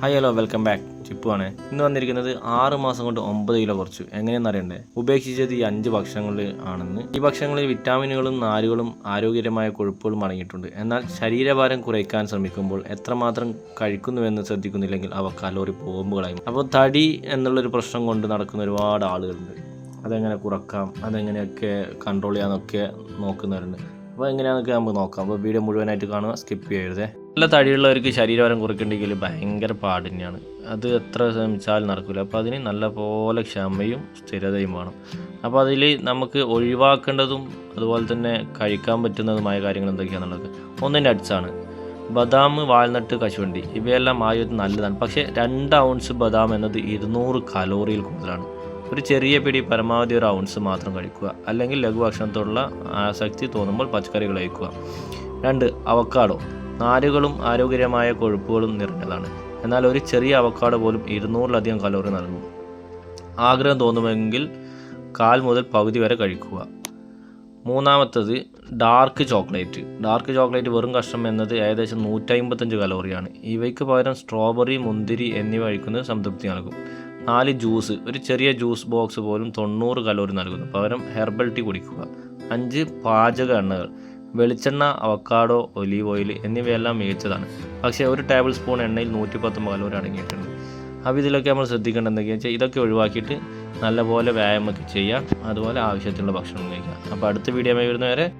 Hi hello welcome back ചിപ്പുവാണ് ഇന്ന് വന്നിരിക്കുന്നത് ആറ് മാസം കൊണ്ട് ഒമ്പത് കിലോ കുറച്ചു. എങ്ങനെയെന്ന് അറിയണ്ടേ? ഉപേക്ഷിച്ചത് ഈ അഞ്ച് ഭക്ഷണങ്ങളിൽ ആണെന്ന്. ഈ ഭക്ഷണങ്ങളിൽ വിറ്റാമിനുകളും നാരുകളും ആരോഗ്യകരമായ കൊഴുപ്പുകളും അടങ്ങിയിട്ടുണ്ട്. എന്നാൽ ശരീരഭാരം കുറയ്ക്കാൻ ശ്രമിക്കുമ്പോൾ എത്രമാത്രം കഴിക്കുന്നുവെന്ന് ശ്രദ്ധിക്കുന്നില്ലെങ്കിൽ അവ കലോറി ബോംബുകളായി അപ്പോൾ തടി എന്നുള്ളൊരു പ്രശ്നം കൊണ്ട് നടക്കുന്ന ഒരുപാട് ആളുകളുണ്ട്. അതെങ്ങനെ കുറക്കാം? അതെങ്ങനെയൊക്കെ കൺട്രോൾ ചെയ്യാമെന്നൊക്കെ നോക്കുന്നവരുണ്ട്. അപ്പോൾ എങ്ങനെയാണെന്നൊക്കെ നമുക്ക് നോക്കാം. അപ്പോൾ വീഡിയോ മുഴുവനായിട്ട് കാണുക. സ്കിപ്പ് ചെയ്യരുതേ നല്ല തടിയുള്ളവർക്ക് ശരീരഭാരം കുറയ്ക്കണമെങ്കിൽ ഭയങ്കര പാട് തന്നെയാണ്. അത് എത്ര ശ്രമിച്ചാലും നടക്കില്ല അപ്പോൾ അതിന് നല്ല പോലെ ക്ഷമയും സ്ഥിരതയും വേണം. അപ്പോൾ അതിൽ നമുക്ക് ഒഴിവാക്കേണ്ടതും അതുപോലെ തന്നെ കഴിക്കാൻ പറ്റുന്നതുമായ കാര്യങ്ങൾ എന്തൊക്കെയാണെന്നുള്ളത് ഒന്ന് നട്ട്സാണ് ബദാം വാൽനട്ട് കശുവണ്ടി. ഇവയെല്ലാം ആയുധം നല്ലതാണ്. പക്ഷേ രണ്ട് ഔൺസ് ബദാം എന്നത് ഇരുന്നൂറ് കലോറിയിൽ കൂടുതലാണ്. ഒരു ചെറിയ പിടി പരമാവധി ഒരു ഔൺസ് മാത്രം കഴിക്കുക. അല്ലെങ്കിൽ ലഘുഭക്ഷണത്തോടുള്ള ആസക്തി തോന്നുമ്പോൾ പച്ചക്കറികൾ കഴിക്കുക. രണ്ട് അവക്കാഡോ നാരുകളും ആരോഗ്യകരമായ കൊഴുപ്പുകളും നിറഞ്ഞതാണ്. എന്നാൽ ഒരു ചെറിയ അവക്കാട് പോലും ഇരുന്നൂറിലധികം കലോറി നൽകും. ആഗ്രഹം തോന്നുമെങ്കിൽ കാൽ മുതൽ പകുതി വരെ കഴിക്കുക. മൂന്നാമത്തത് ഡാർക്ക് ചോക്ലേറ്റ്. ഡാർക്ക് ചോക്ലേറ്റ് വെറും കഷ്ണം എന്നത് ഏകദേശം നൂറ്റമ്പത്തഞ്ച് കലോറിയാണ്. ഇവയ്ക്ക് പകരം സ്ട്രോബെറി മുന്തിരി എന്നിവ കഴിക്കുന്നത് സംതൃപ്തി നൽകും. നാല് ജ്യൂസ്. ഒരു ചെറിയ ജ്യൂസ് ബോക്സ് പോലും തൊണ്ണൂറ് കലോറി നൽകുന്നു. പകരം ഹെർബൽ ടീ കുടിക്കുക. അഞ്ച് പാചക എണ്ണകൾ. വെളിച്ചെണ്ണ അവക്കാഡോ ഒലീവ് ഓയിൽ എന്നിവയെല്ലാം മികച്ചതാണ്. പക്ഷേ ഒരു ടേബിൾ സ്പൂൺ എണ്ണയിൽ നൂറ്റി പത്തൊമ്പത് കലോറി അടങ്ങിയിട്ടുണ്ട്. അപ്പോൾ ഇതിലൊക്കെ നമ്മൾ ശ്രദ്ധിക്കേണ്ടത് എന്തൊക്കെയാണെന്ന് വെച്ചാൽ ഇതൊക്കെ ഒഴിവാക്കിയിട്ട് നല്ലപോലെ വ്യായാമമൊക്കെ ചെയ്യാം. അതുപോലെ ആവശ്യത്തിനുള്ള ഭക്ഷണം കഴിക്കാം. അപ്പോൾ അടുത്ത വീഡിയോ വരുന്നവരെ